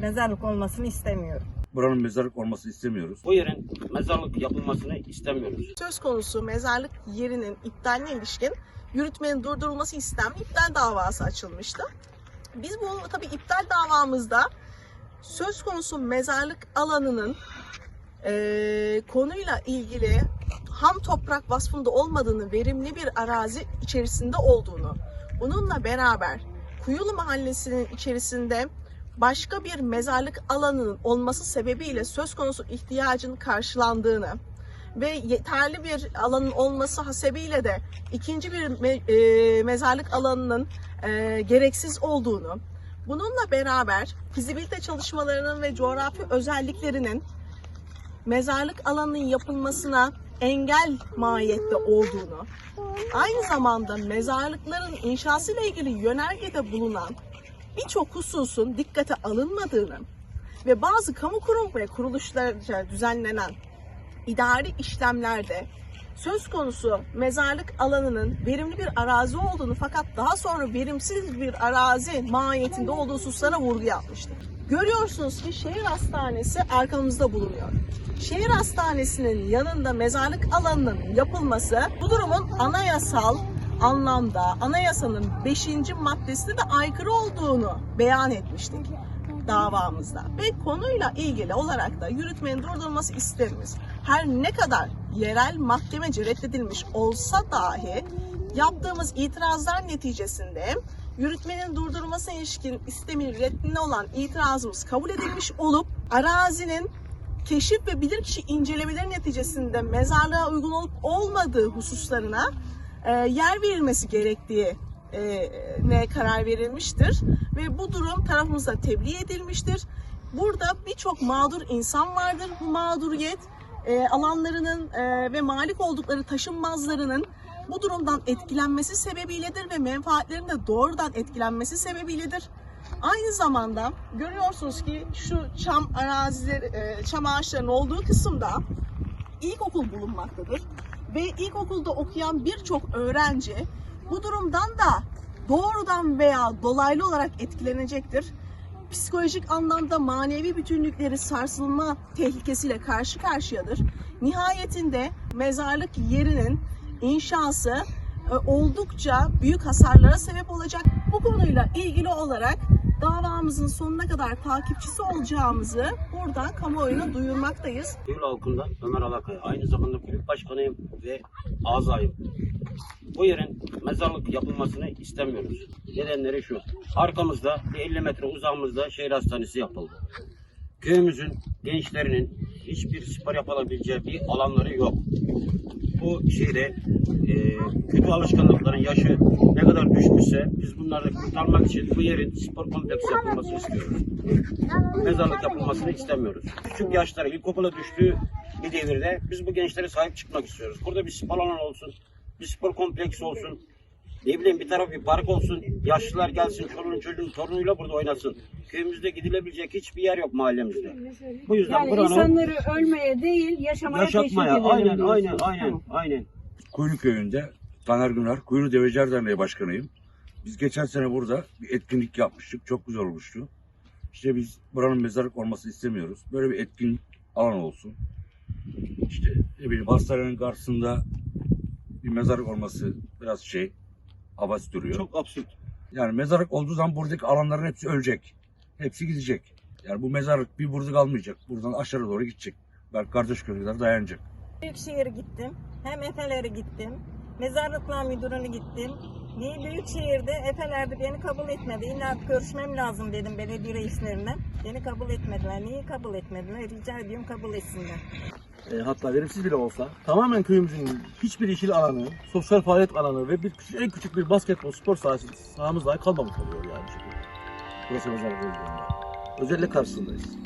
mezarlık olmasını istemiyorum. Buranın mezarlık olmasını istemiyoruz. Bu yerin mezarlık yapılmasını istemiyoruz. söz konusu mezarlık yerinin iptaline ilişkin yürütmenin durdurulması istenmiş iptal davası açılmıştı. Biz bu tabii iptal davamızda söz konusu mezarlık alanının eee, konuyla ilgili ham toprak vasfında olmadığını, verimli bir arazi içerisinde olduğunu, bununla beraber Kuyulu Mahallesi'nin içerisinde başka bir mezarlık alanının olması sebebiyle söz konusu ihtiyacın karşılandığını, ve yeterli bir alanın olması hasebiyle de ikinci bir me- e, mezarlık alanının e, gereksiz olduğunu, bununla beraber fizibilite çalışmalarının ve coğrafi özelliklerinin mezarlık alanının yapılmasına engel mahiyette olduğunu, aynı zamanda mezarlıkların inşası ile ilgili yönergede bulunan birçok hususun dikkate alınmadığını ve bazı kamu kurum ve kuruluşlarca düzenlenen idari işlemlerde söz konusu mezarlık alanının verimli bir arazi olduğunu fakat daha sonra verimsiz bir arazi mahiyetinde olduğu hususlara vurgu yapmıştır. Görüyorsunuz ki şehir hastanesi arkamızda bulunuyor. Şehir hastanesinin yanında mezarlık alanının yapılması bu durumun anayasal anlamda anayasanın 5. maddesine de aykırı olduğunu beyan etmiştik davamızda ve konuyla ilgili olarak da yürütmenin durdurulması istemimiz her ne kadar yerel mahkemece reddedilmiş olsa dahi yaptığımız itirazlar neticesinde yürütmenin durdurulmasına ilişkin istemin reddine olan itirazımız kabul edilmiş olup arazinin keşif ve bilirkişi incelemeleri neticesinde mezarlığa uygun olup olmadığı hususlarına e, yer verilmesi gerektiği e, ne karar verilmiştir ve bu durum tarafımızda tebliğ edilmiştir. Burada birçok mağdur insan vardır. Bu mağduriyet e, alanlarının e, ve malik oldukları taşınmazlarının bu durumdan etkilenmesi sebebiyledir ve menfaatlerin de doğrudan etkilenmesi sebebiyledir. Aynı zamanda görüyorsunuz ki şu çam arazileri, çam ağaçlarının olduğu kısımda ilkokul bulunmaktadır. Ve ilkokulda okuyan birçok öğrenci bu durumdan da doğrudan veya dolaylı olarak etkilenecektir. Psikolojik anlamda manevi bütünlükleri sarsılma tehlikesiyle karşı karşıyadır. Nihayetinde mezarlık yerinin inşası e, oldukça büyük hasarlara sebep olacak. Bu konuyla ilgili olarak davamızın sonuna kadar takipçisi olacağımızı buradan kamuoyuna duyurmaktayız. Kuyul halkından Ömer Alakaya. Aynı zamanda kulüp başkanıyım ve azayım. Bu yerin mezarlık yapılmasını istemiyoruz. Nedenleri şu. Arkamızda bir 50 metre uzağımızda şehir hastanesi yapıldı. Köyümüzün gençlerinin hiçbir spor yapabileceği bir alanları yok. Bu şehre e, kötü alışkanlıkların yaşı ne kadar düşmüşse biz bunları kurtarmak için bu yerin spor kompleksi yapılmasını istiyoruz. Mezarlık yapılmasını istemiyoruz. Küçük yaşları ilkokula düştüğü bir devirde biz bu gençlere sahip çıkmak istiyoruz. Burada bir spor alanı olsun, bir spor kompleksi olsun. Ne bileyim bir taraf bir park olsun. Yaşlılar gelsin çoluğun çocuğun torunuyla burada oynasın. Köyümüzde gidilebilecek hiçbir yer yok mahallemizde. Bu yüzden Yani buranın insanları ölmeye değil, yaşamaya yaşatmaya teşvik edelim aynen diyorsunuz. aynen aynen Tamam. aynen. Kuyulu köyünde Taner Güner, Kuyulu Deveciler Derneği Başkanıyım. Biz geçen sene burada bir etkinlik yapmıştık. Çok güzel olmuştu. İşte biz buranın mezarlık olmasını istemiyoruz. Böyle bir etkinlik alan olsun. İşte ne bileyim hastanenin karşısında bir mezarlık olması biraz şey havas duruyor. Çok absürt. Yani mezarlık olduğu zaman buradaki alanların hepsi ölecek. Hepsi gidecek. Yani bu mezarlık bir burada kalmayacak. Buradan aşağı doğru gidecek. Belki kardeş kadar dayanacak. Büyükşehir'e gittim. Hem Efeler'e gittim. Mezarlıklar müdürünü gittim. Niye Büyükşehir'de Efeler'de beni kabul etmedi. İlla görüşmem lazım dedim belediye reislerine. Beni kabul etmediler. Niye kabul etmediler? Rica ediyorum kabul etsinler. e, hatta verimsiz bile olsa tamamen köyümüzün hiçbir yeşil alanı, sosyal faaliyet alanı ve bir küçük, en küçük bir basketbol spor sahası, sahamız dahi kalmamış oluyor yani. Olduğunda. Özellikle karşısındayız.